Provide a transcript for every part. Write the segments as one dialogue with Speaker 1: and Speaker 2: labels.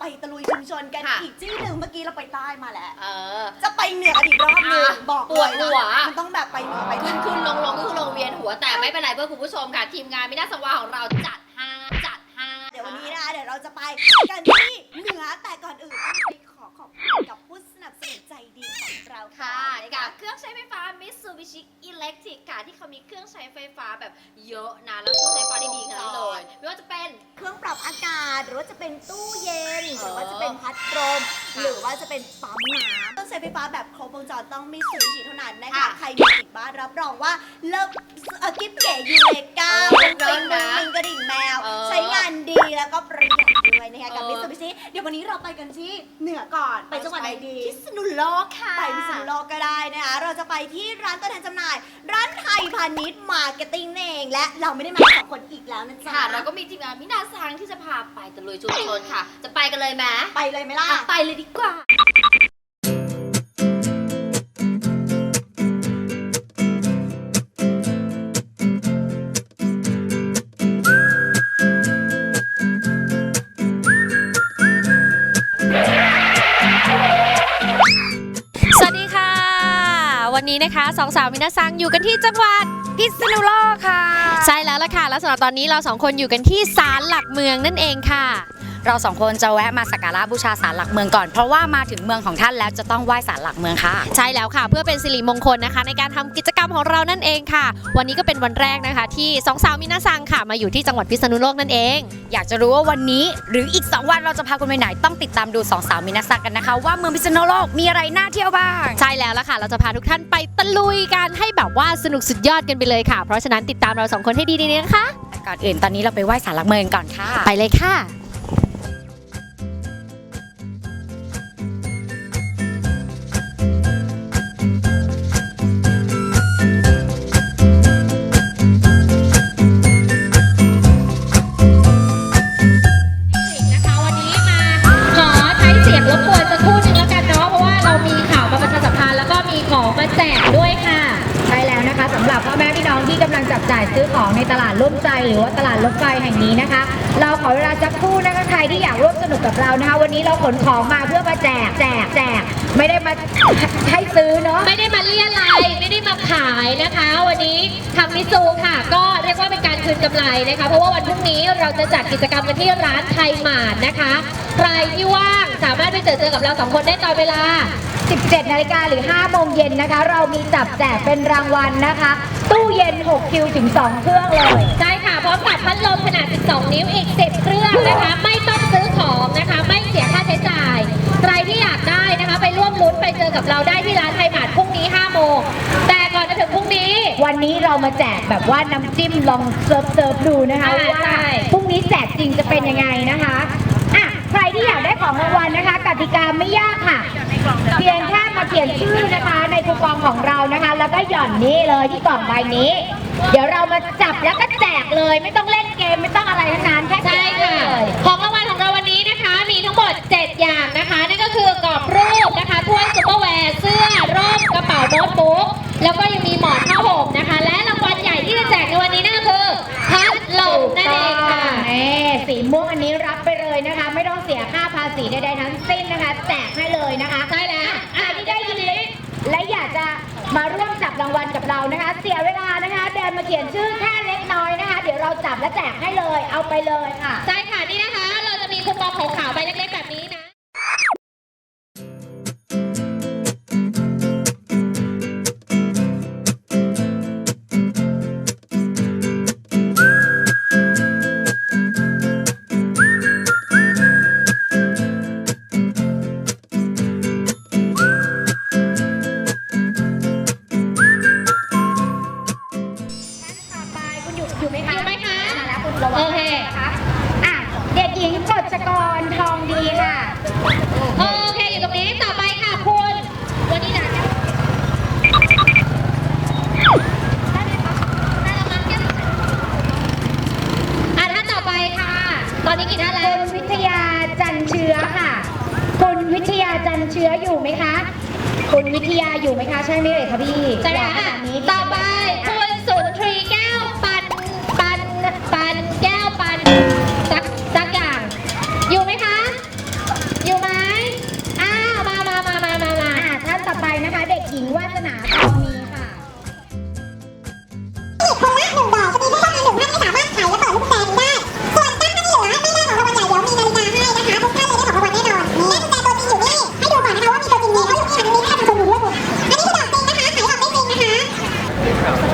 Speaker 1: ไปตะลุยชุมชนกัน
Speaker 2: อี
Speaker 1: กที่หนึ่งเมื่อกี้เราไปใต้มาแล้วจะไปเหนืออีกรอบหนึง
Speaker 2: อะ
Speaker 1: บอก
Speaker 2: ปวดหัว
Speaker 1: มันต้องแบบไปเหนือไป
Speaker 2: ขึ้นขึ้นลงลงขึ้นลงเวียนหัวแต่ไม่เป็นไรเพื่อนคุณผู้ชมค่ะ ทีมงานไม่น่าสว่างของเราจัดห้าจัดห้า
Speaker 1: เดี๋ยววันนี้นะเดี๋ยวเราจะไปกันที่เหนือแต่ก่อนอื่นขอขอบคุณกับผู้สนับสนุนใจดีของเราค่ะ
Speaker 2: ค่ะกับเครื่องใช้ไฟฟ้า Mitsubishi Electric ค่ะที่เขามีเครื่องใช้ไฟฟ้าแบบเยอะนะแล้วเคใช้ไฟฟ้าดีๆทั้นเลย ไม่ว่าจะ
Speaker 1: หรือว่าจะเป็นตู้เย็นห
Speaker 2: เออ
Speaker 1: รือว่าจะเป็นพัดลม
Speaker 2: ค่ะ
Speaker 1: หรือว่าจะเป็นปั๊มน้ำเครื่องใช้ไฟฟ้าแบบครบวงจรต้องมีสูชิเท่านั้นนะคะ
Speaker 2: ค่ะ
Speaker 1: ใครมีติดบ้านรับรองว่าเลิกเอ่อกิ๊บเก๋ยูเลกา
Speaker 2: เออ
Speaker 1: เป็น
Speaker 2: เลิ
Speaker 1: ติ
Speaker 2: ศ
Speaker 1: ง
Speaker 2: นะ
Speaker 1: มึงกระดิ่งแมว
Speaker 2: เออ
Speaker 1: ใช้งานดีแล้วก็ประหยัดด้วย นะคะกับ
Speaker 2: เออ
Speaker 1: มิส u บิชิเดี๋ยววันนี้เราไปกันที่เหนือก่อนไปจังหวัดไหนดี
Speaker 2: พิษณุโลกค่ะ
Speaker 1: ไปพิษณุโลกก็ได้นะคะเราจะไปที่ร้านตัวแทนจำหน่าย ร้านไทยพาณิชย์มาร์เก็ตติ้งนั่นเองและเราไม่ได้มาสองคนอีกแล้วนะจ๊ะ
Speaker 2: ค่ะแล้วก็มีทีมงานมินาซังที่จะพาไปตะลุยชุมชนค่ะ จะไปกันเลยไหม
Speaker 1: ไปเลยไหมล่ะ
Speaker 2: อะไปเลยดีกว่า
Speaker 3: นี้นะคะสองสาวมินาซังอยู่กันที่จังหวัดพิษณุโลกค่ะ ใช่แล้วล่ะค่ะ และสำหรับตอนนี้เราสองคนอยู่กันที่ศาลหลักเมืองนั่นเองค่ะ
Speaker 4: เราสองคนจะแวะมาสักการะบูชาศาลหลักเมืองก่อน เพราะว่ามาถึงเมืองของท่านแล้วจะต้องไหว้ศาลหลักเมืองค่ะ
Speaker 3: ใช่แล้วค่ะ เพื่อเป็นสิริมงคลนะคะ ในการทำกิจกรรมของเรานั่นเองค่ะ วันนี้ก็เป็นวันแรกนะคะ ที่สองสาวมินาซังค่ะมาอยู่ที่จังหวัดพิษณุโลกนั่นเอง
Speaker 4: อยากจะรู้ว่าวันนี้หรืออีก 2 วันเราจะพาคุณไปไหนต้องติดตามดูสองสาวมินาซักกันนะคะ ว่าเมืองพิษณุโลกมีอะไรน่าเที่ยวบ้าง
Speaker 3: ใช่แล้วล่ะค่ะ เราจะพาทุกท่านไปตะลุยกันให้แบบว่าสนุกสุดยอดกันไปเลยค่ะ เพราะฉะนั้นติดตามเราสองคนให้ดีๆนะคะ
Speaker 4: ก่อนอื่นตอนนี้เราไปไหว้ศาลหลักเมืองก่อนค่ะ
Speaker 3: ไปเลยค่ะ
Speaker 5: นะคะ ใช้เสียงรบกวนสักครู่หนึงแล้วกันเนาะเพราะว่าเรามีข่าวมาประชาสัมพันธ์แล้วก็มีของมาแจกด้วยค่ะ
Speaker 6: ใช่แล้วนะคะสำหรับพ่อแม่พี่น้องที่กำลังจับจ่ายซื้อของในตลาดร่วมใจหรือว่าตลาดรถไฟแห่งนี้นะคะ เราขอเวลาสักครู่นะคะใครที่อยากร่วมสนุกกับเรานะคะ วันนี้เราขนของมาเพื่อมาแจกแจกแจก ไม่ได้มาให้ซื้อเนาะ
Speaker 5: ไม่ได้มาเลี่ยไรไม่ได้มาขายนะคะ วันนี้ทางมิซูค่ะ ก็เรียกว่าเป็นการคืนกำไรนะคะ เพราะว่าวันพรุ่งนี้เราจะจัดกิจกรรมกันที่ร้านไทยหมาดนะคะ ใครที่ว่างสามารถไปเจอเจอกับเราสองคนได้ตอนเวลา
Speaker 6: 17นาฬิกาหรือ5โมงเย็นนะคะ เรามีจับแจกเป็นรางวัลนะคะ ตู้เย็น 6 คิวถึง 2 เครื่องเลย
Speaker 5: ใช่ค่ะ พร้อมกับพัดลมขนาด 12 นิ้วอีก 10 เครื่องนะคะ ไม่ต้องซื้อของนะคะ ไม่เสียค่าใช้จ่าย ใครที่อยากได้ ลุ้นไปเจอกับเราได้ที่ร้านไทยหมาดพรุ่งนี้5โมงแต่ก่อนจะถึงพรุ่งนี้
Speaker 6: วันนี้เรามาแจกแบบว่าน้ำจิ้มลองเซิร์ฟเซิร์ฟดูนะคะ
Speaker 5: อ่า
Speaker 6: ว่า
Speaker 5: ใช่
Speaker 6: พรุ่งนี้แจกจริงจะเป็นยังไงนะคะอะใครที่อยากได้ของรางวัลนะคะกติกาไม่ยากค่ะ เพียงแค่มาเขียนชื่อนะคะ ในคูปองของเรานะคะ แล้วก็หย่อนนี้เลยที่กล่องใบนี้ เดี๋ยวเรามาจับแล้วก็แจกเลย ไม่ต้องเล่นเกมไม่ต้องอะไรทั้งนั้นแค่เขี
Speaker 5: ใช่
Speaker 6: ยนชื่อ
Speaker 5: ค่ะ
Speaker 6: เลย
Speaker 5: ของรางวัลของเราวันนี้นะคะ มีทั้งหมด 7 อย่างนะคะนั่นก็ คือกรอบรูปนะคะถ้วยซุปเปอร์แวร์เสื้อร่มกระเป๋าโน้ตบุ๊กแล้วก็ยังมีหมอนผ้าห่มนะคะ และรางวัลใหญ่ที่จะแจกในวันนี้นั่นก็คือพัดลมนั่นเองค่ะ
Speaker 6: นี่สีม่วงอันนี้รับไปเลยนะคะ ไม่ต้องเสียค่าภาษีใดๆทั้งสิ้นนะคะ แจกให้เลยนะคะ
Speaker 5: ใช่แล้ว
Speaker 6: อะที่ได้ยินนี้และอยากจะมาร่วมจับรางวัลกับเรานะคะ เสียเวลานะคะเดินมาเขียนชื่อแค่เล็กน้อยนะคะ เดี๋ยวเราจับและแจกให้เลยเอาไปเลยค่ะ
Speaker 5: ใช่ค่ะนี่นะคะ เราจะมีคูปองขาวๆ
Speaker 6: ชกรทองดีค่ะ
Speaker 5: โอเคอยู่ตรงนี้ต่อไปค่ะคุณวันนี้นะอะท่านต่อไปค่ะ ตอนนี้กี่ท่านแล้ว
Speaker 6: คุณวิทยาจันเชื้อค่ะ คุณวิทยาจันเชื้ออยู่ไหมคะ คุณวิทยาอยู่ไหมคะ ใช่ไหมเอ่ยคะพี่
Speaker 5: ใช่ไหม
Speaker 6: อยากข
Speaker 5: คะ
Speaker 6: นาดนี้
Speaker 5: ต่อไ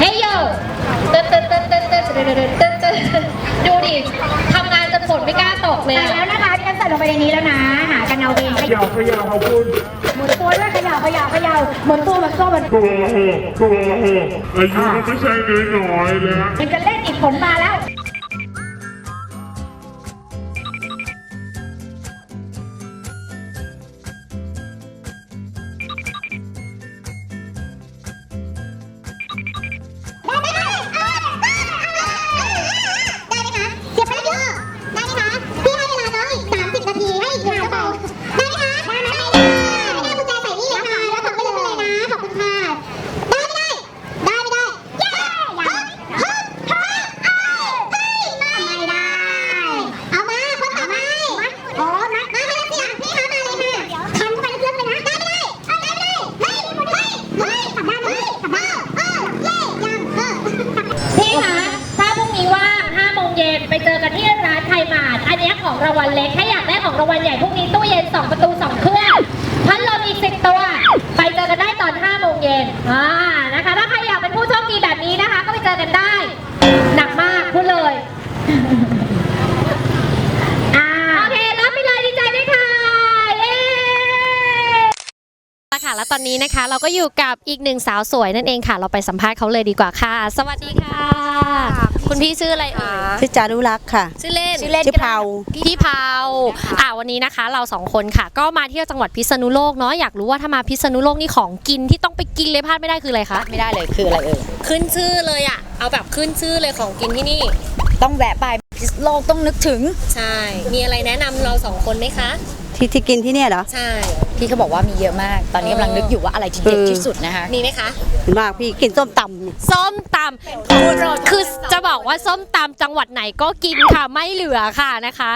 Speaker 5: เฮ้ยโยเต้นเต้นเต้น
Speaker 6: เต้นเต้นเต้นเต้นเต้
Speaker 7: นดูดิทำงานจนฝดไม่
Speaker 6: กล้าตกเลยแต่แล้ว
Speaker 8: นะคะที่ฉันใส่ลงไปในนี้แล้วนะ หากันเอาเองขยาวขยาวขอบคุณหมุนตัวด้วยขยาวขยาวขยาวหมุนตัวหมุนตัวหมุนตัวตัวอายุมันไม่ใช่น้อย
Speaker 9: ๆแล้วมันจะเล่นอีกผลมาแล้วางวัลเล็ก ถ้าอยากได้ของรางวัลใหญ่พรุ่งนี้ตู้เย็น 2 ประตู 2 เครื่อง พัดลมอีก 10 ตัว ไปเจอกันได้ตอน5โมงเย็นอ่านะคะถ้า
Speaker 5: ตอนนี้นะคะ เราก็อยู่กับอีกหนึ่งสาวสวยนั่นเองค่ะ เราไปสัมภาษณ์เขาเลยดีกว่าค่ะ สวัสดีค่ะ คุณพี่ชื่ออะไรเอ่ย
Speaker 10: ชื่อจารุรักษ์ค่ะ
Speaker 5: ชื่อเล่น
Speaker 4: ชื่อเล่น
Speaker 10: ชื่อเผา
Speaker 5: พี่เผาอ่าวันนี้นะคะ เราสองคนค่ะ ก็มาเที่ยวจังหวัดพิษณุโลกเนาะอยากรู้ว่าถ้ามาพิษณุโลกนี่ของกินที่ต้องไปกินเลยพลาดไม่ได้คืออะไรคะ
Speaker 4: ไม่ได้เลยคืออะไรเอ่ย
Speaker 5: ขึ้นชื่อเลยอะเอาแบบขึ้นชื่อเลยของกินที่นี่
Speaker 4: ต้องแวะไปพิษณุโลกต้องนึกถึง
Speaker 5: ใช่ มีอะไรแนะนำเราสองคนไหมคะ
Speaker 10: ที่ที่กินที่เนี่ยเหรอ
Speaker 5: ใช่
Speaker 4: พี่เขาบอกว่ามีเยอะมาก ตอนนี้กำลังนึกอยู่ว่าอะไรที่เด็ด
Speaker 10: เออ
Speaker 4: ที่สุดนะคะ
Speaker 5: มีไหมคะ
Speaker 10: เห็นมากพี่กินส้มตำเนี่ย
Speaker 5: ส้มตำคือจะบอกว่าส้มตำจังหวัดไหนก็กินค่ะไม่เหลือค่ะนะคะ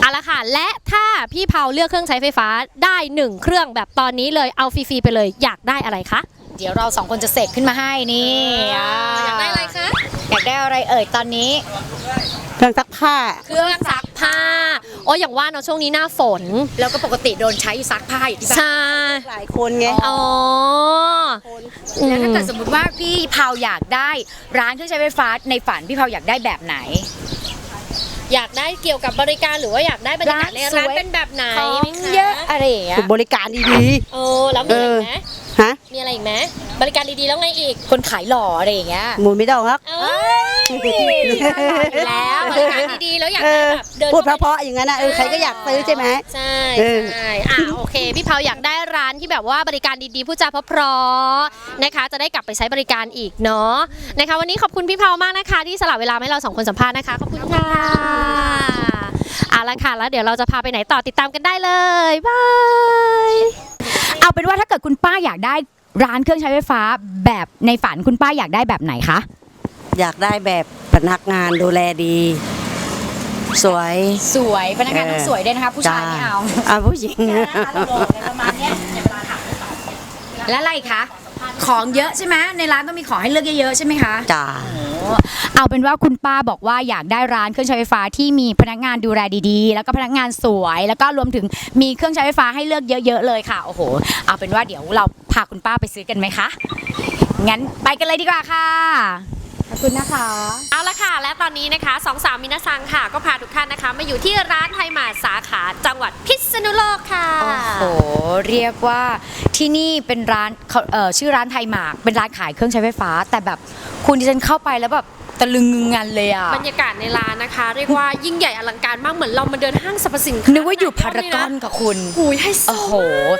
Speaker 5: เอาละค่ะ และถ้าพี่เผาเลือกเครื่องใช้ไฟฟ้าได้หนึ่งเครื่องแบบตอนนี้เลยเอาฟรีๆไปเลยอยากได้อะไรคะ
Speaker 4: เดี๋ยวเราสองคนจะเสกขึ้นมาให้นี่า
Speaker 5: อยากได้อะไรคะ
Speaker 4: อยากได้อะไรเอ่ยตอนนี้
Speaker 10: เครื่องซักผ้า
Speaker 5: เครื่องซักผ้าโอ้ยอย่างว่าเนาะช่วงนี้หน้าฝน
Speaker 4: แล้วก็ปกติโดนใช้ซักผ้าอยู่ที่บ้าน
Speaker 5: ใช่
Speaker 10: หลายคนไง
Speaker 5: อ๋อ
Speaker 4: แล้วถ้าเกิด
Speaker 5: อืม
Speaker 4: สมมติว่าพี่เผาอยากได้ร้านเครื่องใช้ไฟฟ้าในฝันพี่เผาอยากได้แบบไหน
Speaker 5: อยากได้เกี่ยวกับบริการหรือว่าอยากได้บรรยากาศใน
Speaker 4: ร้านสวย
Speaker 5: ร้านเป็นแบบไหน
Speaker 4: ของ
Speaker 5: ไหมคะ
Speaker 4: เยอะอะไรอย่างเงี้ย
Speaker 10: บริการดี
Speaker 5: โอ้แล้วมีอะไรอีกไหม
Speaker 10: ๆฮะ
Speaker 5: มีอะไรอีกไหมบริการดีๆแล้วไงอีก
Speaker 4: คนขายหล่ออะไรอย่างเงี้ย
Speaker 10: หมูไม่ต้องครับ
Speaker 5: เอ้ยอยู่ แล้วบริการดีๆแล้วอยาก
Speaker 10: เอ
Speaker 5: ได้
Speaker 10: อ
Speaker 5: แบบเดิน
Speaker 10: พูดเพ
Speaker 5: ข้าไป
Speaker 10: ราะๆอย่างนั้นนะเออใครก็อยากซื้อใช่ไหม
Speaker 5: ใช่
Speaker 10: เออ
Speaker 5: ใช่อะโอเค พี่เผาอยากได้ร้านที่แบบว่าบริการดีๆผู้จาเพราะๆนะคะ จะได้กลับไปใช้บริการอีกเนาะนะคะ วันนี้ขอบคุณพี่เผามากนะคะ ที่สละเวลาให้เราสองคนสัมภาษณ์นะคะขอบคุณค่ะเอาละค่ะแล้วเดี๋ยวเราจะพาไปไหนต่อติดตามกันได้เลยบาย
Speaker 6: เอาเป็นว่าถ้าเกิดคุณป้าอยากได้ร้านเครื่องใช้ไฟฟ้าแบบในฝันคุณป้าอยากได้แบบไหนคะ
Speaker 10: อยากได้แบบพนักงานดูแลดี สวย
Speaker 4: สวยพนักงานต้อง
Speaker 10: เออ
Speaker 4: สวยด้วยนะคะผู้ชายไม่เอา
Speaker 10: อะผู้หญิง
Speaker 4: แล้วอะไรอีกคะของเยอะใช่ไหมในร้านต้องมีของให้เลือกเยอะๆใช่ไหมคะ
Speaker 10: จ้า
Speaker 6: เอาเป็นว่าคุณป้าบอกว่าอยากได้ร้านเครื่องใช้ไฟฟ้าที่มีพนักงานดูแลดีๆ แล้วก็พนักงานสวย แล้วก็รวมถึงมีเครื่องใช้ไฟฟ้าให้เลือกเยอะๆเลยค่ะโอ้โห เอาเป็นว่าเดี๋ยวเราพาคุณป้าไปซื้อกันไหมคะงั้นไปกันเลยดีกว่าค่ะ ขอบคุณนะคะ
Speaker 5: เอาละค่ะ และตอนนี้นะคะสองสาวมินาซังค่ะ ก็พาทุกท่านนะคะ มาอยู่ที่ร้านไทยหมาดสาขาจังหวัดพิษณุโลกค่ะ
Speaker 4: โอ้โห เรียกว่าที่นี่เป็นร้านเขาเอ่อชื่อร้านไทยหมาก เป็นร้านขายเครื่องใช้ไฟฟ้า แต่แบบคุณดิฉันเข้าไปแล้วแบบ ตะลึงงึงงันเลยอะ
Speaker 5: บรรยากาศในร้านนะคะ เรียกว่ายิ่งใหญ่อลังการมากเหมือนเรามาเดินห้างสรรพสินค้า
Speaker 4: นึกว่าอยู่พารากอนกับคุณ
Speaker 5: หูยให้โซ
Speaker 4: โอ้โห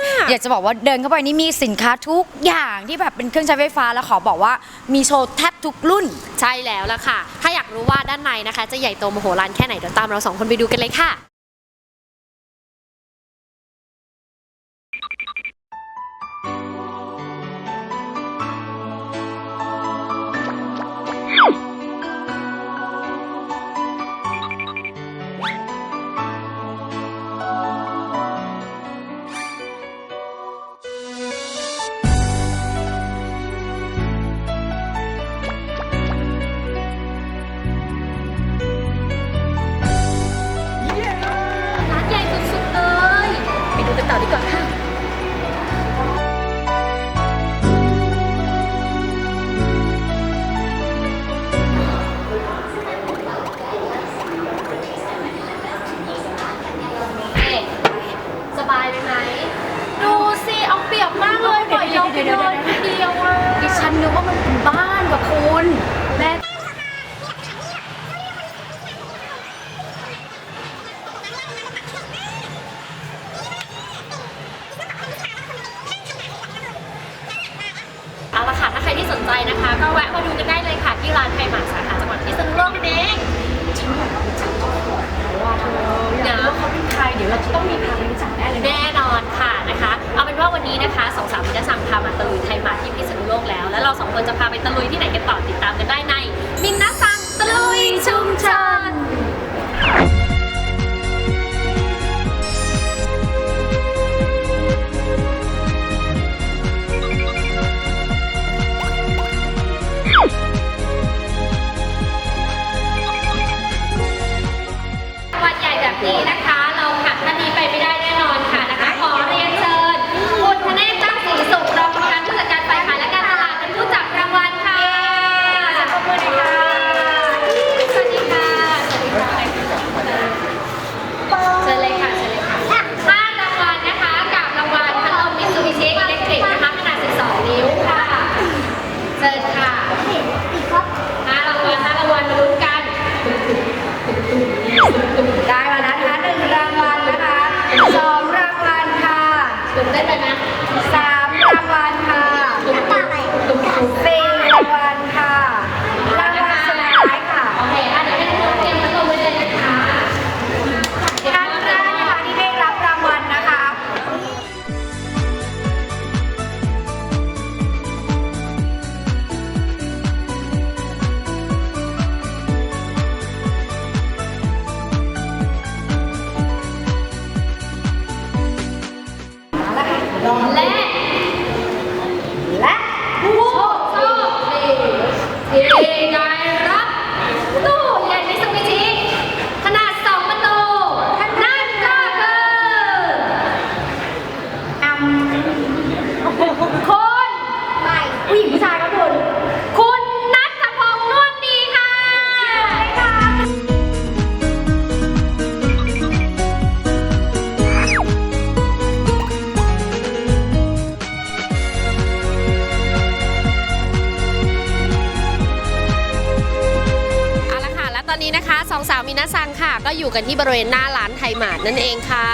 Speaker 5: มาก
Speaker 4: อยากจะบอกว่าเดินเข้าไปนี่มีสินค้าทุกอย่างที่แบบเป็นเครื่องใช้ไฟฟ้าแล้วขอบอกว่ามีโชว์แทบทุกรุ่น
Speaker 5: ใช่แล้วล่ะค่ะ ถ้าอยากรู้ว่าด้านในนะคะ จะใหญ่โตมโหฬารแค่ไหนเดี๋ยวตามเราสองคนไปดูกันเลยค่ะ ก็แวะมาดูกันได้เลยค่ะที่ร้านไทยหมากสาขาจังหวัดพิษณุโลกนั่นเองเดี๋ยวเขาเป็นใครเดี๋ยวเราจะต้องมีพาไปรู้จักแน่เลยแน่นอนค่ะนะคะ เอาเป็นว่าวันนี้นะคะสองสาวมิจะสั่งพามาตะลุยไทยหมากที่พิษณุโลกแล้ว แล้วเราสองคนจะพาไปตะลุยที่ไหนกันต่อติดตามกันได้ในมินนะสั่งตะลุยชุมชน ชอบชคดีที่
Speaker 6: ได้
Speaker 5: มินาซังค่ะ ก็อยู่กันที่บริเวณหน้าร้านไทยหมาดนั่นเองค่ะ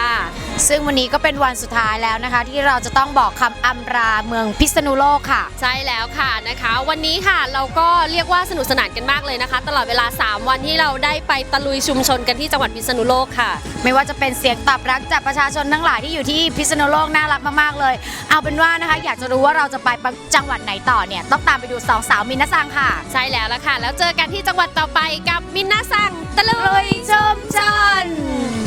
Speaker 4: ซึ่งวันนี้ก็เป็นวันสุดท้ายแล้วนะคะ ที่เราจะต้องบอกคำอำราเมืองพิษณุโลกค่ะ
Speaker 5: ใช่แล้วค่ะนะคะ วันนี้ค่ะเราก็เรียกว่าสนุกสนานกันมากเลยนะคะ ตลอดเวลา 3 วันที่เราได้ไปตะลุยชุมชนกันที่จังหวัดพิษณุโลกค่ะ
Speaker 4: ไม่ว่าจะเป็นเสียงตอบรับจากประชาชนทั้งหลายที่อยู่ที่พิษณุโลกน่ารักมากๆเลย เอาเป็นว่านะคะ อยากจะรู้ว่าเราจะไปจังหวัดไหนต่อเนี่ยต้องตามไปดูสองสาวมินนาซังค่ะ
Speaker 5: ใช่แล้วละค่ะ แล้วเจอกันที่จังหวัดต่อไปกับมินนาซังตะลุย
Speaker 4: ชมชน